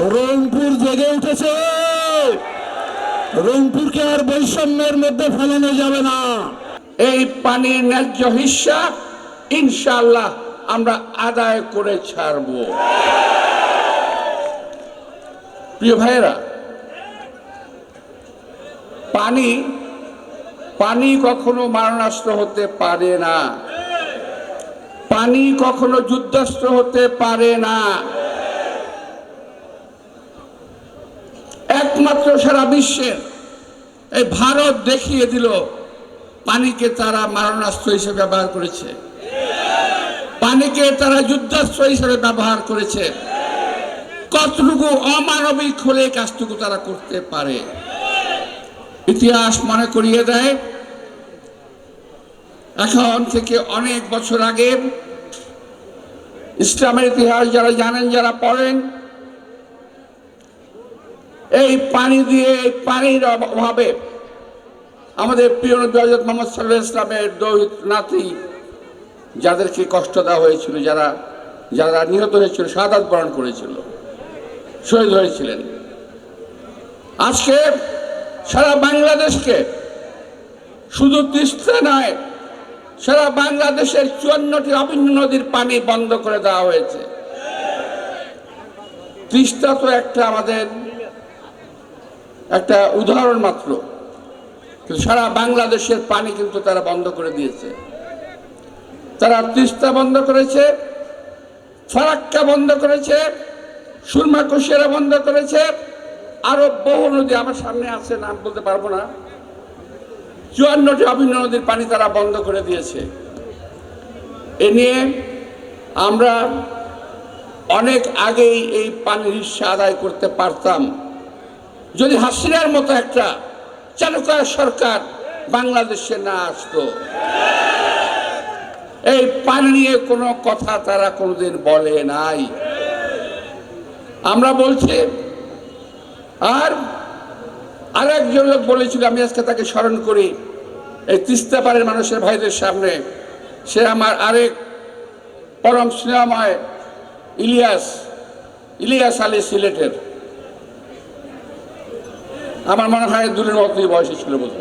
রংপুর জেগে উঠেছে। রংপুরকে আর বৈষম্যের মধ্যে ফেলানো যাবে না। এই পানির ন্যায্য হিসাব ইনশাআল্লাহ আমরা আদায় করে ছাড়ব। প্রিয় ভাইয়েরা, পানি পানি কখনো মারণাস্ত্র হতে পারে না। পানি কখনো যুদ্ধাস্ত্র হতে পারে না। একমাত্র সারা বিশ্বের এই ভারত দেখিয়ে দিল পানিকে তারা মারণাস্ত্র হিসেবে ব্যবহার করেছে। পানিকে তারা যুদ্ধাস্ত্র হিসেবে ব্যবহার করেছে। কতটুকু অমানবিক হলে কাজটুকু তারা করতে পারে? ইতিহাস মনে করিয়ে দেয়, এখন থেকে অনেক বছর আগে ইসলামের ইতিহাস যারা জানেন, যারা পড়েন এই পানি দিয়ে, এই পানির অভাবে আমাদের প্রিয় নবী হযরত মোহাম্মদ সাল্লাহ ইসলামের দৌহিত নাতি যাদেরকে কষ্ট দেওয়া হয়েছিল, যারা যারা নিহত হয়েছিল সাদাত বরণ করেছিল, শহীদ হয়েছিলেন। আজকে সারা বাংলাদেশকে শুধু তিস্তা নয়, সারা বাংলাদেশের চুয়ান্নটি অভিন্ন নদীর পানি বন্ধ করে দেওয়া হয়েছে। তিস্তা তো একটা আমাদের একটা উদাহরণ মাত্র। কিন্তু সারা বাংলাদেশের পানি কিন্তু তারা বন্ধ করে দিয়েছে। তারা তিস্তা বন্ধ করেছে, ফারাক্কা বন্ধ করেছে, সুরমা কুশিয়ারা বন্ধ করেছে, আরও বহু নদী আমার সামনে আছে, নাম বলতে পারব না। চুয়ান্নটি অভিন্ন নদীর পানি তারা বন্ধ করে দিয়েছে। এ নিয়ে আমরা অনেক আগেই এই পানির হিস্সা আদায় করতে পারতাম। যদি হাসিনার মতো একটা চালুকার সরকার বাংলাদেশে না আসতো, এই পানি নিয়ে কোনো কথা তারা কোনোদিন বলে নাই। আমরা বলছি, আর আরেকজন লোক বলেছিল, আমি আজকে তাকে স্মরণ করি, এই তিস্তা পাড়ের মানুষের ভাইদের সামনে। সে আমার আরেক পরম স্নেহময় ইলিয়াস ইলিয়াস আলী সিলেটের। আমার মনে হয় দূরের মতোই বয়সে ছিল বোধ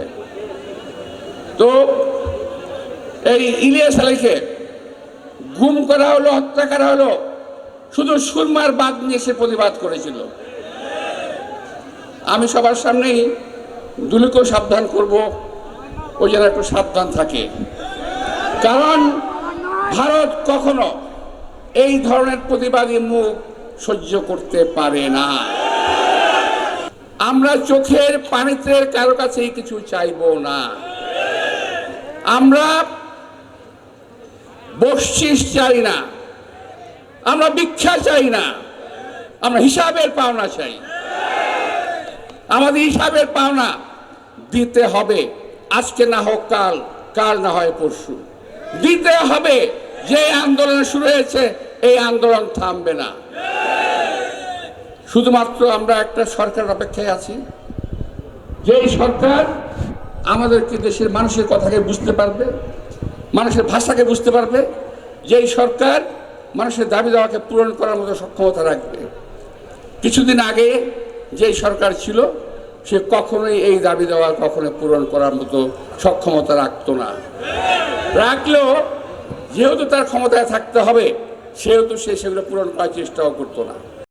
তো এই ইলিয়াস আলীকে গুম করা হলো, হত্যা করা হলো, শুধু সুরমার বাদ নিয়ে সে প্রতিবাদ করেছিল। আমি সবার সামনেই দুলুকেও সাবধান করব, ও যেন একটু সাবধান থাকে। কারণ ভারত কখনো এই ধরনের প্রতিবাদী মুখ সহ্য করতে পারে না। আমরা চোখের পানিতে কারও কাছেই কিছু চাইব না। আমরা বকশিস চাই না। আমরা ভিক্ষা চাই না। আমরা হিসাবের পাওনা চাই। আমাদের হিসাবের পাওনা দিতে হবে। আজকে না হোক কাল কাল না হয় পরশু। দিতে হবে। যে আন্দোলন শুরু হয়েছে, এই আন্দোলন থামবে না। শুধুমাত্র আমরা একটা সরকারের অপেক্ষায় আছি। যেই সরকার আমাদেরকে দেশের মানুষের কথাকে বুঝতে পারবে, মানুষের ভাষাকে বুঝতে পারবে, যেই সরকার মানুষের দাবি দাওয়াকে পূরণ করার মতো সক্ষমতা রাখবে। কিছুদিন আগে যেই সরকার ছিল, সে কখনোই এই দাবি দেওয়া কখনো পূরণ করার মতো সক্ষমতা রাখতো না। রাখলেও যেহেতু তার ক্ষমতায় থাকতে হবে, সেহেতু সে সেগুলো পূরণ করার চেষ্টাও করতো না।